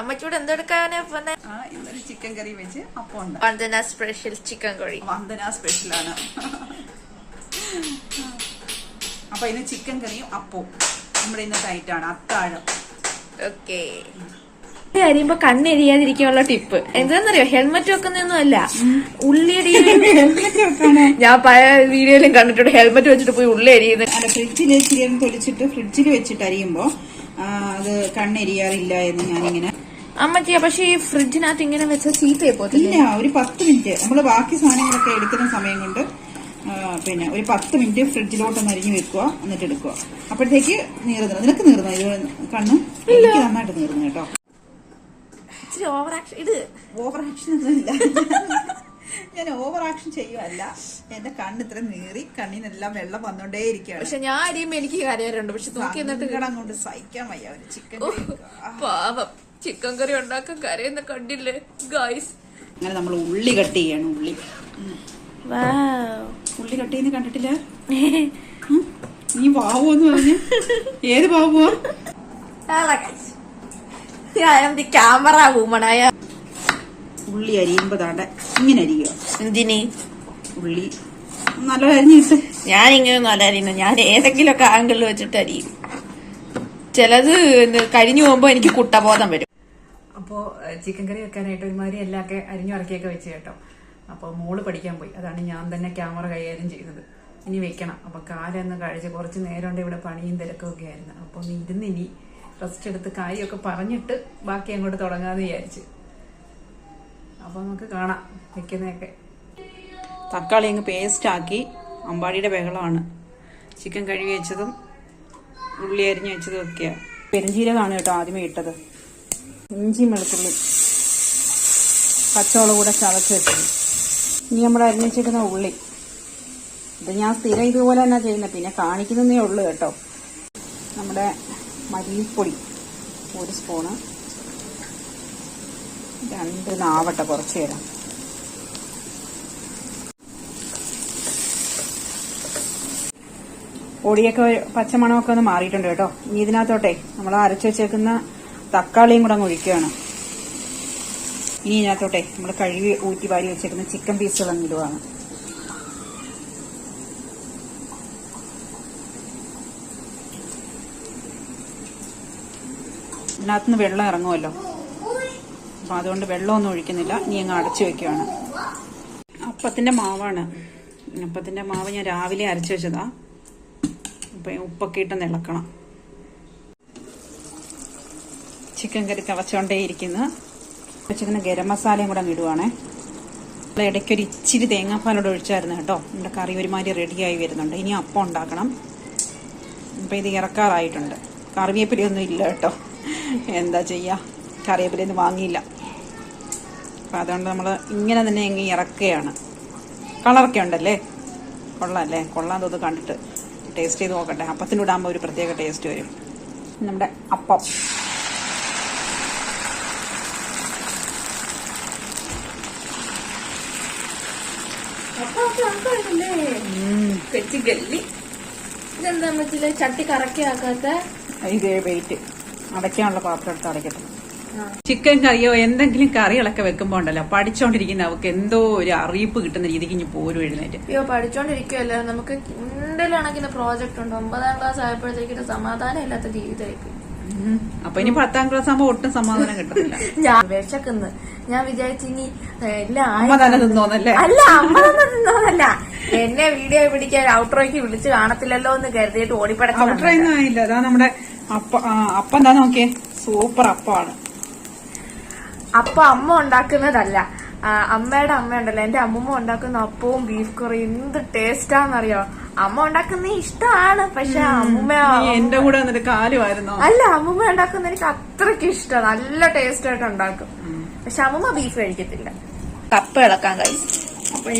അമ്മച്ചൂടെ എന്തെടുക്കാനാ ആ ഇന്നൊരു ചിക്കൻ കറി വെച്ച് അപ്പം ഉണ്ട്. Vandana special chicken curry Vandana സ്പെഷ്യലാണ് അപ്പൊ ഇന്ന് ചിക്കൻ കറിയും അപ്പവും. നമ്മുടെ ഇന്നത്തെ ഐറ്റാണ് അത്താഴം. ഓക്കെ കരിയുമ്പോ കണ്ണെരിയാതിരിക്കാനുള്ള ടിപ്പ് എന്താണെന്നറിയോ ഹെൽമെറ്റ് വെക്കുന്നൊന്നും അല്ല. ഉള്ളിയടി ഞാൻ പല വീഡിയോയിലും കണ്ടിട്ടുണ്ട്. ഹെൽമെറ്റ് വെച്ചിട്ട് പോയി ഉള്ളി അരിയുന്നത്. ഫ്രിഡ്ജിൽ വെച്ചിട്ട് പൊളിച്ചിട്ട് ഫ്രിഡ്ജിൽ വെച്ചിട്ട് അരിയുമ്പോ അത് കണ്ണെരിയാറില്ല എന്ന് ഞാനിങ്ങനെ അമ്മച്ചിയാ പക്ഷെ ഈ ഫ്രിഡ്ജിനകത്ത് ഇങ്ങനെ വെച്ചാൽ ചീത്തയായി പോകത്തില്ല? ഇല്ല ഒരു പത്ത് മിനിറ്റ്. നമ്മൾ ബാക്കി സാധനങ്ങളൊക്കെ എടുക്കുന്ന സമയം കൊണ്ട് പിന്നെ ഒരു പത്ത് മിനിറ്റ് ഫ്രിഡ്ജിലോട്ടൊന്ന് അരിഞ്ഞു വെക്കുക. എന്നിട്ട് എടുക്കുക. അപ്പോഴത്തേക്ക് നീറുന്നു നിനക്ക് നീറുന്നു? ഇത് കണ്ണ്? എനിക്ക് നന്നായിട്ട് നീറുന്നു കേട്ടോ. ഇച്ചിരി ഓവർ ആക്ഷൻ ഇത് ഓവർ ആക്ഷൻ ഒന്നുമില്ല ഞാൻ ഓവർ ആക്ഷൻ ചെയ്യുമല്ല എന്റെ കണ്ണ് ഇത്ര നീറി. കണ്ണിനെല്ലാം വെള്ളം വന്നോണ്ടേ ഇരിക്കുകയാണ്. പക്ഷെ ഞാൻ അരിയുമ്പോ എനിക്ക് കരയാറുണ്ട്. പക്ഷെ നോക്കി എന്നിട്ട് കിടന്നുകൊണ്ട് കൊണ്ട് സഹിക്കാൻ വയ്യ. ഒരു ചിക്കൻ പാവം. ചിക്കൻ കറി ഉണ്ടാക്കാൻ കരയെന്ന് കണ്ടില്ലേ? ഗായ്സ് അങ്ങനെ നമ്മൾ ഉള്ളി കട്ട് ചെയ്യാണ് ഉള്ളി. ഉള്ളി കട്ട് ചെയ്യുന്ന കണ്ടിട്ടില്ല? നീ വാവോന്ന് പറഞ്ഞു. ഏത് ബാബുവാ ക്യാമറ വുമണായ ഉള്ളി അരിയുമ്പോ താണ്ട ഇങ്ങനെ അരിയോ എന്തിന്? ഉള്ളി നല്ല അരിഞ്ഞിട്ട് ഞാൻ ഇങ്ങനെ നല്ല അരിയുന്നു. ഞാൻ ഏതെങ്കിലും ഒക്കെ ആംഗിളിൽ വെച്ചിട്ട് അരിയും. ചിലത് കഴിഞ്ഞു പോകുമ്പോ എനിക്ക് കുട്ടബോധം വരും. അപ്പോൾ ചിക്കൻ കറി വെക്കാനായിട്ട് ഒരുമാതിരി എല്ലാമൊക്കെ അരിഞ്ഞുറക്കിയൊക്കെ വെച്ച് കേട്ടോ. അപ്പോൾ മോൾ പഠിക്കാൻ പോയി. അതാണ് ഞാൻ തന്നെ ക്യാമറ കൈകാര്യം ചെയ്യുന്നത്. ഇനി വെക്കണം. അപ്പോൾ കാലൊന്ന് കഴിച്ച് കുറച്ച് നേരം കൊണ്ട് ഇവിടെ പണിയും തിരക്കും ഒക്കെ ആയിരുന്നു. അപ്പോൾ ഒന്ന് ഇരുന്ന് ഇനി റെസ്റ്റ് എടുത്ത് കാര്യമൊക്കെ പറഞ്ഞിട്ട് ബാക്കി അങ്ങോട്ട് തുടങ്ങാമെന്ന് വിചാരിച്ച്. അപ്പോൾ നമുക്ക് കാണാം വെക്കുന്നതൊക്കെ. തക്കാളി അങ്ങ് പേസ്റ്റ് ആക്കി അമ്പാടിയുടെ ബഹളമാണ്. ചിക്കൻ കഴുകി വെച്ചതും ഉള്ളി അരിഞ്ഞ് വെച്ചതും ഒക്കെയാണ് പെരുംജീരകമാണ് കേട്ടോ ആദ്യമേ ഇട്ടത്. ഇഞ്ചി വെളുത്തുള്ളി. പച്ചമുളക് കൂടെ ചതച്ച് വെച്ചത് ഇനി നമ്മൾ അരിഞ്ഞ് ഉള്ളി. ഇത് ഞാൻ സ്ഥിരം ഇതുപോലെ തന്നെ ചെയ്യുന്നത് പിന്നെ കാണിക്കുന്നതേ ഉള്ളൂ കേട്ടോ. നമ്മുടെ മല്ലിപ്പൊടി. ഒരു സ്പൂണ്. രണ്ട് നാവട്ട കുറച്ച് തരാം പൊടിയൊക്കെ പച്ചമണമൊക്കെ ഒന്ന് മാറിയിട്ടുണ്ട് കേട്ടോ. ഇനി ഇതിനകത്തോട്ടെ നമ്മൾ അരച്ചു വെച്ചേക്കുന്ന തക്കാളിയും കൂടെ അങ്ങ് ഒഴിക്കുകയാണ്. ഇനി ഇതിനകത്തോട്ടെ നമ്മൾ കഴുകി ഊറ്റി വാരി വെച്ചേക്കുന്ന ചിക്കൻ പീസുകൾ അങ്ങ് ഇടുവാണ്. ഇതിനകത്തുനിന്ന് വെള്ളം ഇറങ്ങുമല്ലോ. അപ്പൊ അതുകൊണ്ട് വെള്ളമൊന്നും ഒഴിക്കുന്നില്ല. ഇനി അങ്ങ് അടച്ചു വെക്കുകയാണ്. അപ്പത്തിന്റെ മാവാണ്. അപ്പത്തിന്റെ മാവ് ഞാൻ രാവിലെ അരച്ചു വെച്ചതാ. അപ്പം ഉപ്പൊക്കെ ഇട്ട് ഇളക്കണം. ചിക്കൻ കറി തിളച്ചോണ്ടേ ഇരിക്കുന്നു ചിക്കന് ഗരം മസാലയും കൂടെ ഇടുവാണേ. ഇടയ്ക്കൊരു ഇച്ചിരി തേങ്ങാപ്പാലോട് ഒഴിച്ചായിരുന്നു കേട്ടോ. നമ്മുടെ കറി ഒരുമാതിരി റെഡിയായി വരുന്നുണ്ട്. ഇനി അപ്പം ഉണ്ടാക്കണം. അപ്പം ഇത് ഇറക്കാറായിട്ടുണ്ട്. കറിവേപ്പിലയൊന്നും ഇല്ല കേട്ടോ. എന്താ ചെയ്യുക കറിവേപ്പിലയൊന്നും വാങ്ങിയില്ല. അപ്പം അതുകൊണ്ട് നമ്മൾ ഇങ്ങനെ തന്നെ അങ്ങ് ഇറക്കുകയാണ്. കളറൊക്കെ ഉണ്ടല്ലേ? കൊള്ളാമല്ലേ കൊള്ളാൻ തോന്നുന്നു കണ്ടിട്ട്. ടേസ്റ്റ് ചെയ്ത് നോക്കട്ടെ. അപ്പത്തിനൂടാകുമ്പോൾ ഒരു പ്രത്യേക ടേസ്റ്റ് വരും. നമ്മുടെ അപ്പം. ഗല്ലി ഇതെന്താ പറ്റില്ല ചട്ടി ഇതേ വെയിറ്റ് അടയ്ക്കാനുള്ള പാത്രം എടുത്ത് അടയ്ക്കട്ടെ. ചിക്കൻ കറിയോ എന്തെങ്കിലും കറികളൊക്കെ വെക്കുമ്പോ ഉണ്ടല്ലോ പഠിച്ചോണ്ടിരിക്കുന്ന അവർക്ക് എന്തോ ഒരു അറിയിപ്പ് കിട്ടുന്ന രീതിക്ക് ഇനി പോരും എഴുന്നേറ്റ്. അയ്യോ പഠിച്ചോണ്ടിരിക്കുവല്ലേ? നമുക്ക് എന്തെങ്കിലും കണക്കിന് പ്രോജക്റ്റ് ഉണ്ട്. ഒമ്പതാം ക്ലാസ് ആയപ്പോഴത്തേക്കിട്ട് സമാധാനം ഇല്ലാത്ത ജീവിതമായിരിക്കും. അപ്പൊ ഇനി പത്താം ക്ലാസ് ആകുമ്പോ ഒട്ടും സമാധാനം കിട്ടത്തില്ല. ഞാൻ വിശക്കുന്ന് ഞാൻ വിചാരിച്ചു ഇനി എല്ലാം ആയി അമ്മ തന്നെ തിന്നോന്നല്ലേ? അല്ല അമ്മ തന്നെ തിന്നോന്നല്ല. എന്നെ വീഡിയോ പിടിക്കാൻ ഔട്ട്രോയ്ക്ക് വിളിച്ചു കാണത്തില്ലല്ലോ എന്ന് കരുതിയിട്ട് ആയില്ല. അതാ നമ്മുടെ അപ്പ എന്താ നോക്കിയേ? സൂപ്പർ അപ്പമാണ്. അപ്പ അമ്മ ഉണ്ടാക്കുന്നതല്ല. അമ്മയുടെ അമ്മ ഉണ്ടല്ലോ എന്റെ അമ്മമ്മ ഉണ്ടാക്കുന്ന അപ്പവും ബീഫ് കറിയും എന്ത് ടേസ്റ്റാന്നറിയോ അമ്മ ഉണ്ടാക്കുന്ന ഇഷ്ടമാണ്. പക്ഷെ അമ്മൂമ്മ നീ എന്റെ കൂടെ വന്നിട്ട് കാലുമായിരുന്നു അല്ല അമ്മ ഉണ്ടാക്കുന്ന എനിക്ക് അത്രയ്ക്ക് ഇഷ്ടമാണ് നല്ല ടേസ്റ്റ് ആയിട്ട് ഉണ്ടാക്കും. പക്ഷെ അമ്മൂമ്മ ബീഫ് കഴിക്കത്തില്ല. കപ്പ ഇളക്കാൻ കഴിച്ചു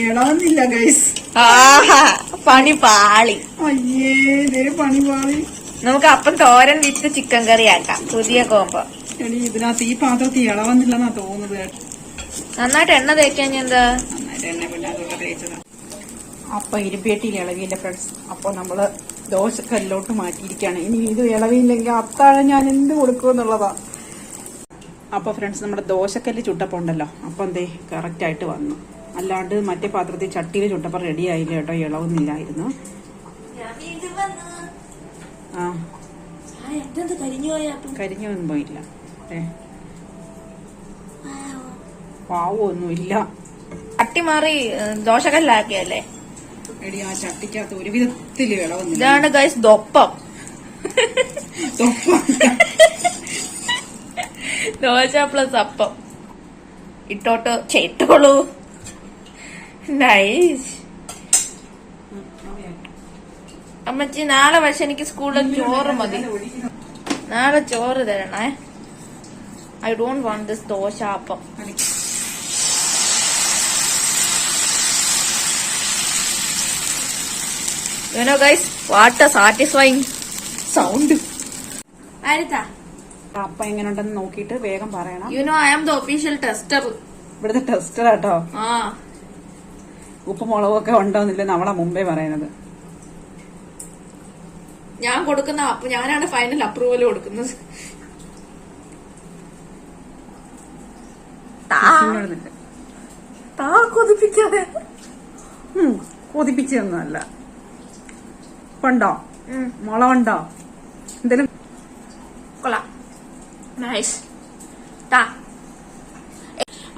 ഇളന്നില്ല ഗൈസ് ആഹാ പണി പാളി. അയ്യേ ഇതേ പണി പാളി. നമുക്ക് അപ്പം തോരൻ വിത്ത് ചിക്കൻ കറി ആക്കാം. പുതിയ കോമ്പോ എടി ഇതിനകത്ത് ഈ പാത്രത്തിൽ ഇളവന്നില്ലെന്നാ തോന്നുന്നത്. നന്നായിട്ട് എണ്ണ തേക്കാൻ എന്താ? നന്നായിട്ട് എണ്ണ അപ്പൊ ഇരുപേട്ടിയിൽ ഇളവിയില്ല ഫ്രണ്ട്സ്. അപ്പോൾ നമ്മൾ ദോശക്കല്ലോട്ട് മാറ്റിയിരിക്കുകയാണ് ഇനി ഇത് ഇളവിയില്ലെങ്കിൽ അത്താഴം ഞാൻ എന്ത് കൊടുക്കും എന്നുള്ളതാണ് അപ്പോൾ ഫ്രണ്ട്സ് നമ്മുടെ ദോശക്കല്ല് ചുട്ടപ്പം ഉണ്ടല്ലോ അപ്പം എന്തേ കറക്റ്റായിട്ട് വന്നു. അല്ലാണ്ട് മറ്റേ പാത്രത്തിൽ ചട്ടിയിൽ ചുട്ടപ്പം റെഡി ആയില്ല കേട്ടോ ഇളവുന്നില്ലായിരുന്നു. ആ. കരിഞ്ഞു കരിഞ്ഞൊന്നും പോയില്ല. ഏ. തട്ടി മാറി ദോശക്കല്ലാക്കിയല്ലേ? എടി ആ ചട്ടിക്കകത്ത് ഒരു വിധത്തിൽ ഇളവുന്നില്ല. ഇതാണ് ഗൈസ് ദൊപ്പം. ദോശ പ്ലസ് അപ്പം. ഇട്ടോട്ട് ചേട്ടോളൂ നൈസ് അമ്മച്ചി നാളെ പക്ഷെ എനിക്ക് സ്കൂളിൽ ചോറ് മതി. നാളെ ചോറ് തരണേ. I don't want this dosa appam. You know guys, what satisfying sound sound. ആരിതാ? അപ്പം എങ്ങനെ ഉണ്ടെന്ന് നോക്കിയിട്ട് വേഗം പറയണം. You know I am the official tester. ഇവിടുത്തെ ടെസ്റ്റർ ആട്ടോ. ആ. ഉപ്പ് മുളകൊക്കെ ഉണ്ടോന്നില്ല നമ്മളെ മുമ്പേ പറയുന്നത്. ഞാൻ കൊടുക്കുന്ന ഞാനാണ് ഫൈനൽ അപ്രൂവൽ കൊടുക്കുന്നത്. താ താ കൊതിപ്പിക്കാതെ. കൊതിപ്പിച്ചൊന്നുമല്ല ഉണ്ടോ ഉം, മുളകുണ്ടോ? എന്തേലും കൊള്ളാം. നൈസ് താ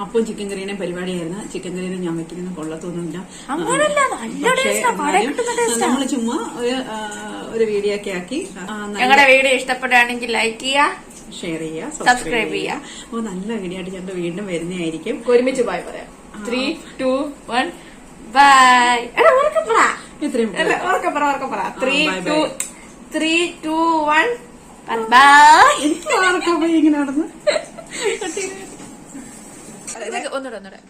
അപ്പം ചിക്കൻ കറിയുടെ പരിപാടിയായിരുന്നു. ചിക്കൻ കറിയിൽ ഞാൻ വെക്കുന്ന കൊള്ളത്തൊന്നുമില്ല. നമ്മൾ ചുമ്മാ ഒരു ഒരു വീഡിയോ ഒക്കെ ആക്കി നല്ല ഞങ്ങളുടെ വീഡിയോ ഇഷ്ടപ്പെടുകയാണെങ്കിൽ ലൈക്ക് ചെയ്യുക ഷെയർ ചെയ്യുക സബ്സ്ക്രൈബ് ചെയ്യുക. അപ്പൊ അപ്പോൾ നല്ല വീഡിയോ ആയിട്ട് ഞങ്ങൾ വീണ്ടും വരുന്നതായിരിക്കും. ഒരുമിച്ച് ബൈ പറയാം ത്രീ ടു വൺ ബൈ ഇത്രയും അല്ല ഉറക്കെ പറ ഉറക്കെ പറ. Three two three two one bye ആർക്കാ പോയി ഇങ്ങനെ നടന്ന്. ഒന്നുകൂടെ ഒന്നുകൂടെ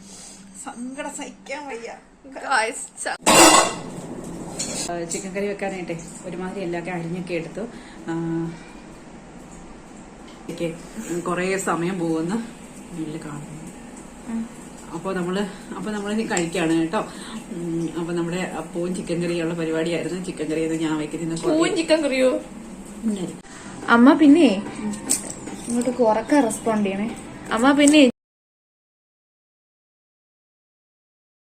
സങ്കടം സഹിക്കാൻ വയ്യ. Guys, ചിക്കൻ കറി വെക്കാനായിട്ടെ ഒരുമാതിരി എല്ലാക്കെ അരിഞ്ഞൊക്കെ എടുത്തു. കൊറേ കുറേ സമയം പോകുന്നു. വീട്ടിൽ കാണുന്നു അപ്പോൾ നമ്മൾ അപ്പോൾ നമ്മൾ കഴിക്കുകയാണ് കേട്ടോ. അപ്പോൾ നമ്മുടെ അപ്പവും ചിക്കൻ കറിയുള്ള പരിപാടിയായിരുന്നു. ചിക്കൻ കറി ഞാൻ വയ്ക്കുന്ന പൂവും ചിക്കൻ കറിയോ? അമ്മ പിന്നെ ഇങ്ങോട്ട് കുറയ്ക്കാൻ റെസ്പോണ്ട് ചെയ്യണേ. അമ്മ പിന്നെ